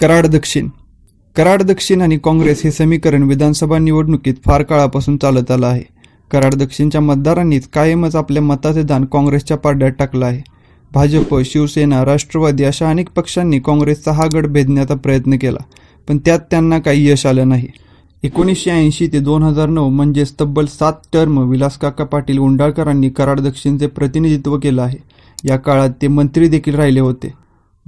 कराड दक्षिण. कराड दक्षिण आणि काँग्रेस हे समीकरण विधानसभा निवडणुकीत फार काळापासून चालत आलं आहे. कराड दक्षिणच्या मतदारांनीच कायमच आपल्या मताचे दान काँग्रेसच्या पारड्यात टाकलं आहे. भाजप शिवसेना राष्ट्रवादी अशा अनेक पक्षांनी काँग्रेसचा हा गड भेदण्याचा प्रयत्न केला पण त्यात त्यांना काही यश आलं नाही. एकोणीसशे ऐंशी ते दोन हजार नऊ म्हणजेच तब्बल सात टर्म विलासकाका पाटील उंडाळकरांनी कराड दक्षिणचे प्रतिनिधित्व केलं आहे. या काळात ते मंत्री देखील राहिले होते.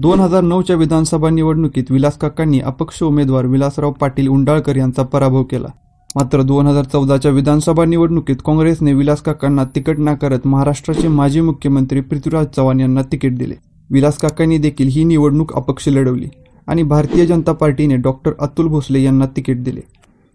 दोन हजार नऊच्या विधानसभा निवडणुकीत विलासकाकांनी अपक्ष उमेदवार विलासराव पाटील उंडाळकर यांचा पराभव केला. मात्र दोन हजार चौदाच्या विधानसभा निवडणुकीत काँग्रेसने विलासकाकांना तिकीट नाकारत महाराष्ट्राचे माजी मुख्यमंत्री पृथ्वीराज चव्हाण यांना तिकीट दिले. विलासकाकांनी देखील ही निवडणूक अपक्ष लढवली आणि भारतीय जनता पार्टीने डॉक्टर अतुल भोसले यांना तिकीट दिले.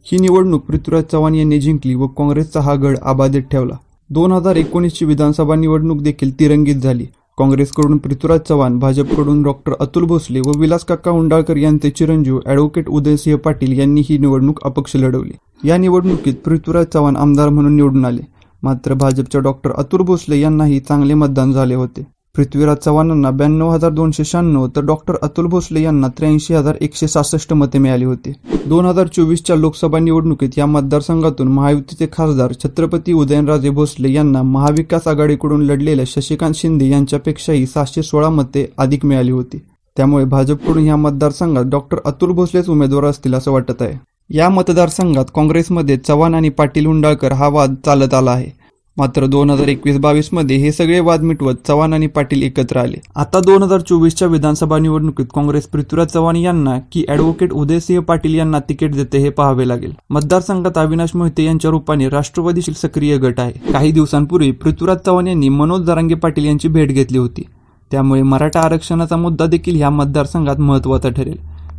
ही निवडणूक पृथ्वीराज चव्हाण यांनी जिंकली व काँग्रेसचा हा गड आबाधित ठेवला. दोन हजार एकोणीसची विधानसभा निवडणूक देखील तिरंगीत झाली. काँग्रेसकडून पृथ्वीराज चव्हाण भाजपकडून डॉक्टर अतुल भोसले व विलास काका हुंडाळकर यांचे चिरंजीव ॲडव्होकेट उदयसिंह पाटील यांनी ही निवडणूक अपक्ष लढवली. या निवडणुकीत पृथ्वीराज चव्हाण आमदार म्हणून निवडून आले. मात्र भाजपच्या डॉक्टर अतुल भोसले यांनाही चांगले मतदान झाले होते. पृथ्वीराज चव्हाणांना ब्याण्णव हजार दोनशे शहाण्णव तर डॉक्टर अतुल भोसले यांना त्र्याऐंशी हजार एकशे सहासष्ट मते मिळाली होती. दोन हजार चोवीसच्या लोकसभा निवडणुकीत या मतदारसंघातून महायुतीचे खासदार छत्रपती उदयनराजे भोसले यांना महाविकास आघाडीकडून लढलेल्या शशिकांत शिंदे यांच्यापेक्षाही सहाशे सोळा मते अधिक मिळाली होती. त्यामुळे भाजपकडून या मतदारसंघात डॉक्टर अतुल भोसलेच उमेदवार असतील असं वाटत आहे. या मतदारसंघात काँग्रेसमध्ये चव्हाण आणि पाटील हुंडाळकर हा वाद चालत आला आहे. मात्र दोन हजार एकवीस बावीसमध्ये हे सगळे वाद मिटवत चव्हाण आणि पाटील एकत्र आले. आता दोन हजार चोवीसच्या विधानसभा निवडणुकीत काँग्रेस पृथ्वीराज चव्हाण यांना की ऍडव्होकेट उदयसिंह पाटील यांना तिकीट देते हे पाहावे लागेल. मतदारसंघात अविनाश मोहिते यांच्या रूपाने राष्ट्रवादी सक्रिय गट आहे. काही दिवसांपूर्वी पृथ्वीराज चव्हाण यांनी मनोज दरांगे पाटील यांची भेट घेतली होती. त्यामुळे मराठा आरक्षणाचा मुद्दा देखील ह्या मतदारसंघात महत्त्वाचा ठरेल.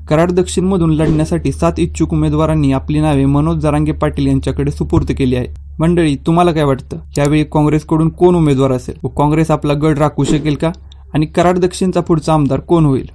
कराड दक्षिणमधून लढण्यासाठी सात इच्छुक उमेदवारांनी आपली नावे मनोज जरांगे पाटील यांच्याकडे सुपूर्द केली आहे मंडळी तुम्हाला काय वाटतं? यावेळी काँग्रेसकडून कोण उमेदवार असेल? व काँग्रेस आपला गड राखू शकेल का? आणि कराड दक्षिणचा पुढचा आमदार कोण होईल?